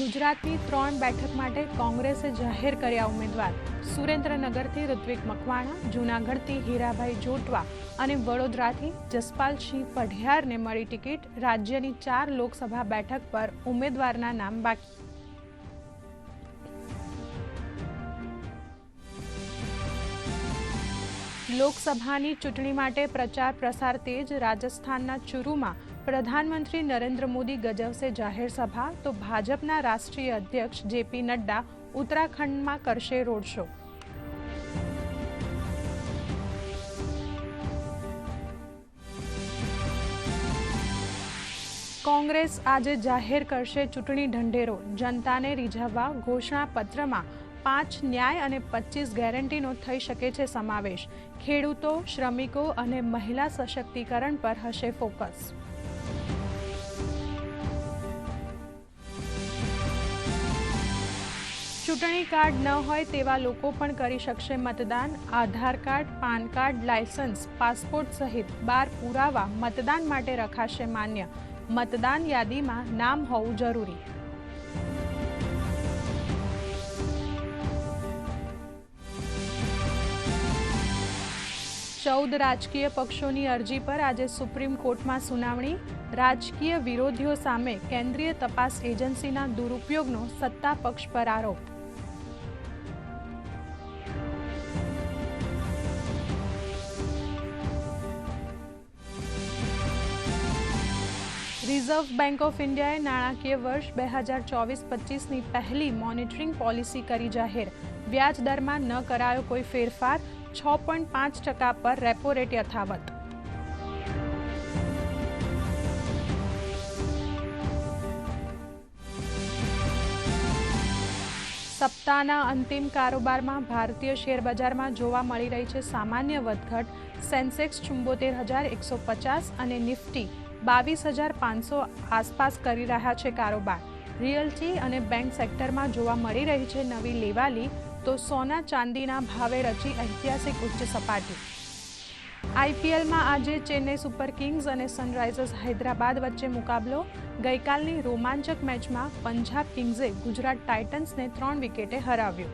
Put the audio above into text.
ગુજરાતની ત્રણ બેઠક માટે કોંગ્રેસે જાહેર કર્યા ઉમેદવાર. સુરેન્દ્રનગરથી ઋત્વિક મકવાણા, જૂનાગઢથી હીરાભાઈ જોટવા અને વડોદરાથી જસપાલસિંહ પઢિયારને મળી ટિકિટ. રાજ્યની ચાર લોકસભા બેઠક પર ઉમેદવારના નામ બાકી. લોકસભાની ચૂંટણી માટે પ્રચાર પ્રસાર તેજ રાજસ્થાનના ચુરુમાં પ્રધાનમંત્રી નરેન્દ્ર મોદી ગજવશે જાહેર સભા, તો ભાજપના રાષ્ટ્રીય અધ્યક્ષ જેપી નડ્ડા ઉત્તરાખંડમાં કરશે રોડ શો. કોંગ્રેસ આજે જાહેર કરશે ચૂંટણી ઢંઢેરો. જનતાને રીઝવવા ઘોષણાપત્રમાં પાંચ ન્યાય અને પચીસ ગેરંટીનો થઈ શકે છે સમાવેશ. ખેડૂતો, શ્રમિકો અને મહિલા સશક્તિકરણ પર હશે ફોકસ. ચૂંટણી કાર્ડ ન હોય તેવા લોકો પણ કરી શકશે મતદાન. Aadhaar card, PAN card, licence, passport સહિત બાર પુરાવા મતદાન માટે રખાશે માન્ય. મતદાન યાદીમાં નામ હોવું જરૂરી. ચૌદ રાજકીય પક્ષોની અરજી પર આજે સુપ્રીમ કોર્ટમાં સુનાવણી. રાજકીય વિરોધીઓ સામે કેન્દ્રીય તપાસ એજન્સીના દુરુપયોગનો સત્તા પક્ષ પર આરોપ. રિઝર્વ બેંક ઓફ ઇન્ડિયાએ નાણાકીય વર્ષ બે હજાર ચોવીસ પચીસની પહેલી મોનિટરિંગ પોલિસી કરી જાહેર. વ્યાજ દરમાં ન કરાયો કોઈ ફેરફાર, છ પોઈન્ટ પાંચ ટકા પર રેપો રેટ યથાવત. સપ્તાહના અંતિમ કારોબારમાં ભારતીય શેર બજારમાં જોવા મળી રહી છે સામાન્ય વધઘટ. સેન્સેક્સ ચુંબોતેર હજાર એકસો પચાસ અને નિફ્ટી બાવીસ હજાર પાંચસો આસપાસ કરી રહ્યા છે કારોબાર. રિયલ્ટી અને બેંક સેક્ટરમાં જોવા મળી રહી છે નવી લેવાલી, તો સોના ચાંદીના ભાવે રચી ઐતિહાસિક ઉચ્ચ સપાટી. આઈપીએલમાં આજે ચેન્નઈ સુપર કિંગ્સ અને સનરાઇઝર્સ હૈદરાબાદ વચ્ચે મુકાબલો. ગઈકાલની રોમાંચક મેચમાં પંજાબ કિંગ્સે ગુજરાત ટાઇટન્સને ત્રણ વિકેટે હરાવ્યું.